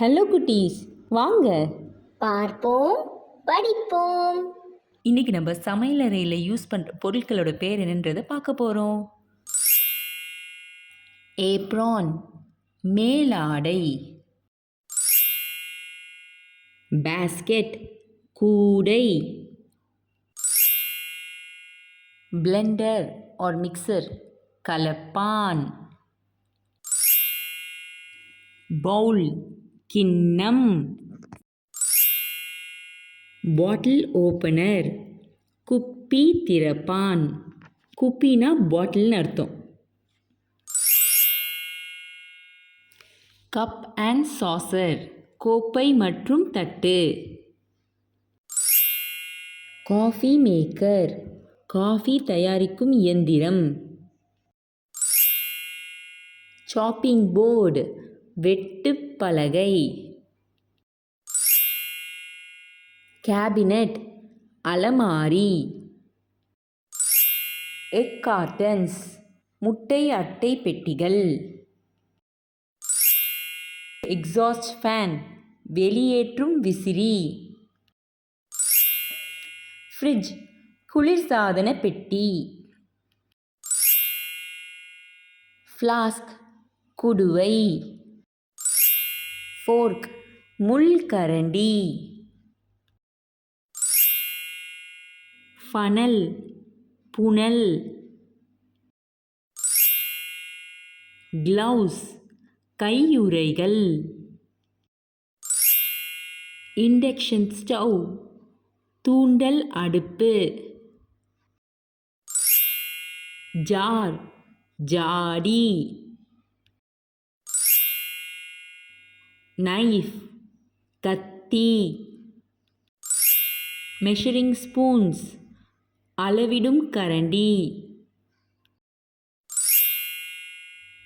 Hello குட்டீஸ். வாங்க. பார்ப்போம் படிப்போம். இன்னைக்கு நம்ம சமையலறையில் யூஸ் பண்ணுற பொருட்களோட பேர் என்னன்றதை பார்க்க போகிறோம் ஏப்ரான் மேலாடை. பேஸ்கெட் கூடை. பிளெண்டர் ஆர் மிக்சர் கலப்பான். பவுல் கிண்ணம். பாட்டில் ஓப்பனர் குப்பி திறப்பான். குப்பினா பாட்டில்னு அர்த்தம். கப் அண்ட் சாசர் கோப்பை மற்றும் தட்டு. காஃபி மேக்கர் காஃபி தயாரிக்கும் இயந்திரம். சாப்பிங் போர்டு வெட்டு பலகை. கேபினட் அலமாரி. எக் கார்டன்ஸ் முட்டை அட்டை பெட்டிகள். எக்ஸாஸ்ட் ஃபேன் வெளியேற்றும் விசிறி. ஃப்ரிட்ஜ் குளிர்சாதன பெட்டி. ஃப்ளாஸ்க் குடுவை. ஃபோர்க் முள்கரண்டி ஃபனல் புனல். க்ளவுஸ் கையுறைகள். இண்டக்ஷன் ஸ்டவ் தூண்டல் அடுப்பு. ஜார் ஜாடி. நைஃப் கத்தி மெஷரிங் ஸ்பூன்ஸ் அளவிடும் கரண்டி.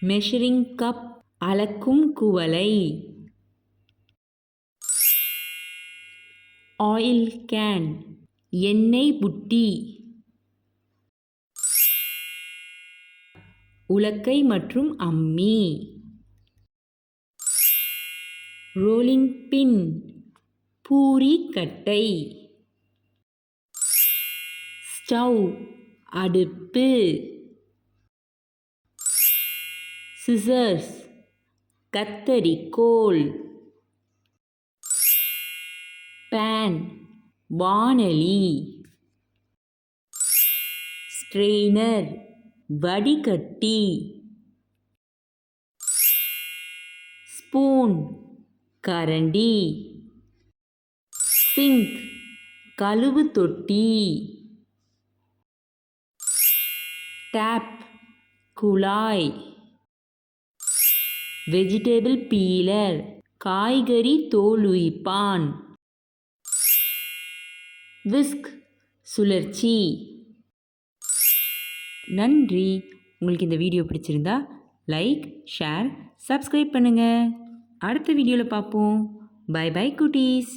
மெஷரிங் கப் அளக்கும் குவலை ஆயில் கேன் எண்ணெய் புட்டி. உலக்கை மற்றும் அம்மி. ரோலிங் பின் பூரி கட்டை. ஸ்டவ் அடுப்பு. சிசர்ஸ் கத்தரிக்கோல். பேன் வானலி. ஸ்ட்ரெயினர் வடிகட்டி. ஸ்பூன் கரண்டி. சிங்க். கழுவு தொட்டி. டேப். குழாய். Vegetable peeler. காய்கறி தோலுயிப்பான் விஸ்க். சுழற்சி. நன்றி. உங்களுக்கு இந்த வீடியோ பிடிச்சிருந்தா லைக் ஷேர் சப்ஸ்கிரைப் பண்ணுங்கள் அடுத்த வீடியோவில் பார்ப்போம் பை பை குட்டீஸ்.